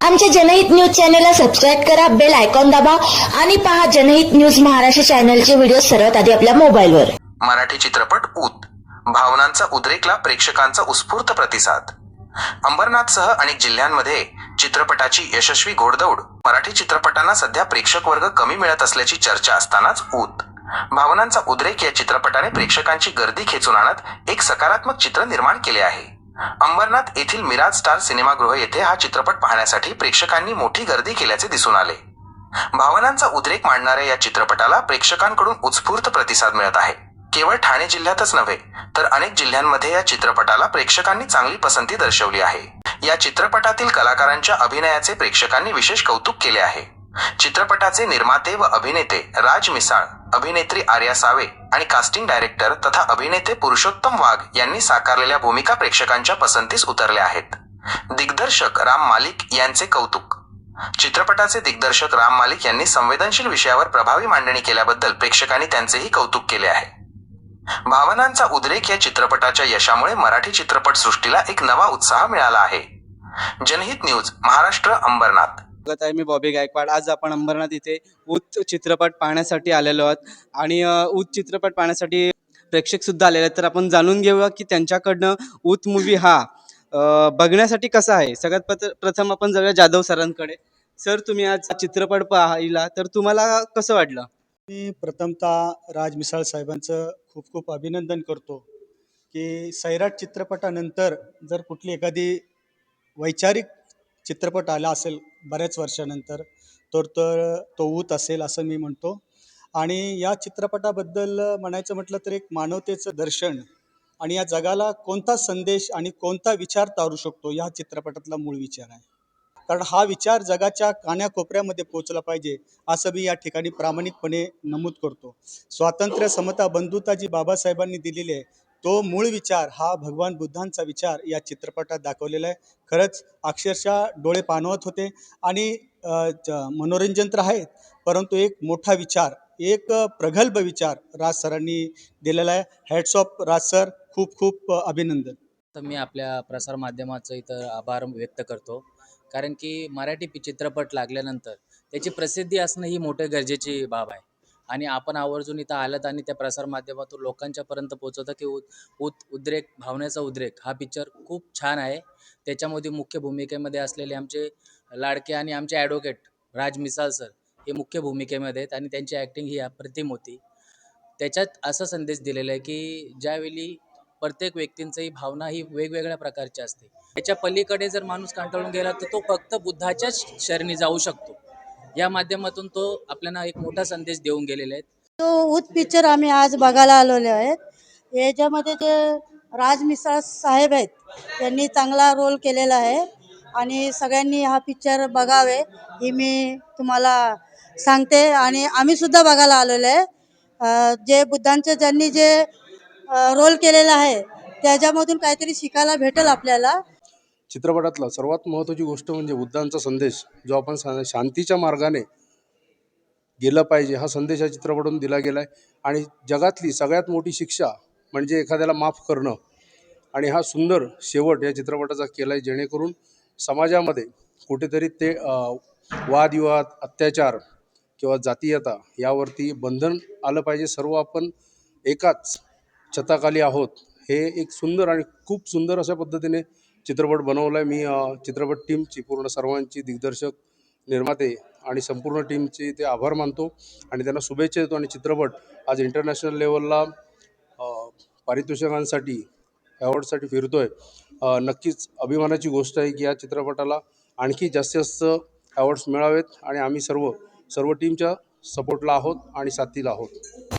आमच्या जनहित न्यूज चॅनलला सबस्क्राईब करा बेल आयकॉन दाबा आणि पहा जनहित न्यूज महाराष्ट्र चॅनलचे व्हिडिओ सर्वात आधी आपल्या मोबाईलवर. मराठी चित्रपट ऊत. भावनांचा उद्रेकला प्रेक्षकांचा उत्स्फूर्त प्रतिसाद. अंबरनाथसह अनेक जिल्ह्यांमध्ये चित्रपटाची यशस्वी घोडदौड. मराठी चित्रपटांना सध्या प्रेक्षक वर्ग कमी मिळत असल्याची चर्चा असतानाच ऊत. भावनांचा उद्रेक या चित्रपटाने प्रेक्षकांची गर्दी खेचून आणत एक सकारात्मक चित्र निर्माण केले आहे. अंबरनाथ येथील मिराज स्टार सिनेमागृह येथे हा चित्रपट पाहण्यासाठी प्रेक्षकांनी मोठी गर्दी केल्याचे दिसून आले. भावनांचा उद्रेक मांडणाऱ्या या चित्रपटाला प्रेक्षकांकडून उत्स्फूर्त प्रतिसाद मिळत आहे. केवळ ठाणे जिल्ह्यातच नव्हे तर अनेक जिल्ह्यांमध्ये या चित्रपटाला प्रेक्षकांनी चांगली पसंती दर्शवली आहे. या चित्रपटातील कलाकारांच्या अभिनयाचे प्रेक्षकांनी विशेष कौतुक केले आहे. चित्रपटाचे निर्माते व अभिनेते राज मिसाळ अभिनेत्री आर्या सावे आणि कास्टिंग डायरेक्टर तथा अभिनेते पुरुषोत्तम वाघ यांनी साकारलेल्या भूमिका प्रेक्षकांच्या पसंतीस उतरल्या आहेत. दिग्दर्शक राम मालिक यांचे कौतुक. चित्रपटाचे दिग्दर्शक राम मालिक यांनी संवेदनशील विषयावर प्रभावी मांडणी केल्याबद्दल प्रेक्षकांनी त्यांचेही कौतुक केले आहे. भावनांचा उद्रेक या चित्रपटाच्या यशामुळे मराठी चित्रपट सृष्टीला एक नवा उत्साह मिळाला आहे. जनहित न्यूज महाराष्ट्र अंबरनाथ. स्वागत आहे मी बॉबी गायकवाड. आज आपण अंबरनाथ इथे उत चित्रपट पाहण्यासाठी आलेलो आहोत. आणि उत चित्रपट पाहण्यासाठी प्रेक्षक सुद्धा आलेले आहेत. तर आपण जाणून घेऊया की त्यांच्याकडनं उत मूवी हा बघण्यासाठी कसा आहे? सगळ्यात प्रथ- प्रथम आपण जाऊया जाधव सरांकडे. सर तुम्ही आज चित्रपट पाहिला तर तुम्हाला कसं वाटलं? मी प्रथमतः राज मिसाळ साहेबांचं खूप खूप अभिनंदन करतो की सैराट चित्रपटानंतर जर कुठली एखादी वैचारिक चित्रपट आला असेल बऱ्याच वर्षानंतर तर तर तो ऊत असेल असं मी म्हणतो. आणि या चित्रपटाबद्दल म्हणायचं म्हटलं तर एक मानवतेचं दर्शन आणि या जगाला कोणता संदेश आणि कोणता विचार तारू शकतो या चित्रपटातला मूळ विचार आहे. कारण हा विचार जगाच्या कान्याकोपऱ्यामध्ये पोचला पाहिजे असं मी या ठिकाणी प्रामाणिकपणे नमूद करतो. स्वातंत्र्य समता बंधुता जी बाबासाहेबांनी दिलेली आहे. तो मूळ विचार हा भगवान बुद्धांचा विचार या चित्रपटात दाखवलेला आहे. खरंच अक्षरशः डोळे पाणवत होते आणि मनोरंजन तर आहे परंतु एक मोठा विचार एक प्रगल्भ विचार राज सरांनी दिलेला आहे. हॅट्स ऑफ राज सर खूप खूप अभिनंदन. तर मी आपल्या प्रसारमाध्यमाचं इथं आभार व्यक्त करतो. कारण की मराठी चित्रपट लागल्यानंतर त्याची प्रसिद्धी असणं ही मोठे गरजेची बाब आहे. आणि आपण आवर्जून इथं आलात आणि त्या प्रसारमाध्यमातून लोकांच्यापर्यंत पोचवतं की उद उद उद्रेक भावनेचा उद्रेक हा पिक्चर खूप छान आहे. त्याच्यामध्ये मुख्य भूमिकेमध्ये असलेले आमचे लाडके आणि आमचे ॲडव्होकेट राज मिसाळ सर हे मुख्य भूमिकेमध्ये आहेत आणि त्यांची ॲक्टिंग ही अप्रतिम होती. त्याच्यात असा संदेश दिलेला आहे की ज्यावेळी प्रत्येक व्यक्तींचंही भावना ही वेगवेगळ्या प्रकारची असते. त्याच्या पलीकडे जर माणूस कंटाळून गेला तर तो फक्त बुद्धाच्याच शरणी जाऊ शकतो. या माध्यमातून तो आपल्याला एक मोठा संदेश देऊन गेलेला आहे तो उत पिक्चर आम्ही आज बघायला आलेलो आहेत याच्यामध्ये जे राज मिसाळ साहेब आहेत त्यांनी चांगला रोल केलेला आहे. आणि सगळ्यांनी हा पिक्चर बघावे ही मी तुम्हाला सांगते. आणि आम्ही सुद्धा बघायला आलेलो आहे. जे बुद्धांचं ज्यांनी जे रोल केलेला आहे त्याच्यामधून काहीतरी शिकायला भेटेल आपल्याला. चित्रपटातला सर्वात महत्त्वाची गोष्ट म्हणजे बुद्धांचा संदेश जो आपण शा- शांतीच्या मार्गाने गेलं पाहिजे. हा संदेश या चित्रपटातून दिला गेला आहे आणि जगातली सगळ्यात मोठी शिक्षा म्हणजे एखाद्याला माफ करणं. आणि हा सुंदर शेवट या चित्रपटाचा केला आहे जेणेकरून समाजामध्ये कुठेतरी ते वादविवाद अत्याचार किंवा जातीयता यावरती बंधन आलं पाहिजे. सर्व आपण एकाच छताखाली आहोत. हे एक सुंदर आणि खूप सुंदर अशा पद्धतीने चित्रपट बनवला आहे मी चित्रपट टीमची पूर्ण सर्वांची दिग्दर्शक निर्माते आणि संपूर्ण टीमचे ते आभार मानतो आणि त्यांना शुभेच्छा देतो. आणि चित्रपट आज इंटरनॅशनल लेवलला पारितोषिकांसाठी अवॉर्डसाठी फिरतो आहे नक्कीच अभिमानाची गोष्ट आहे की या चित्रपटाला आणखी जास्तीत जास्त अवॉर्ड्स मिळावेत आणि आम्ही सर्व सर्व टीमच्या सपोर्टला आहोत आणि साथीला आहोत.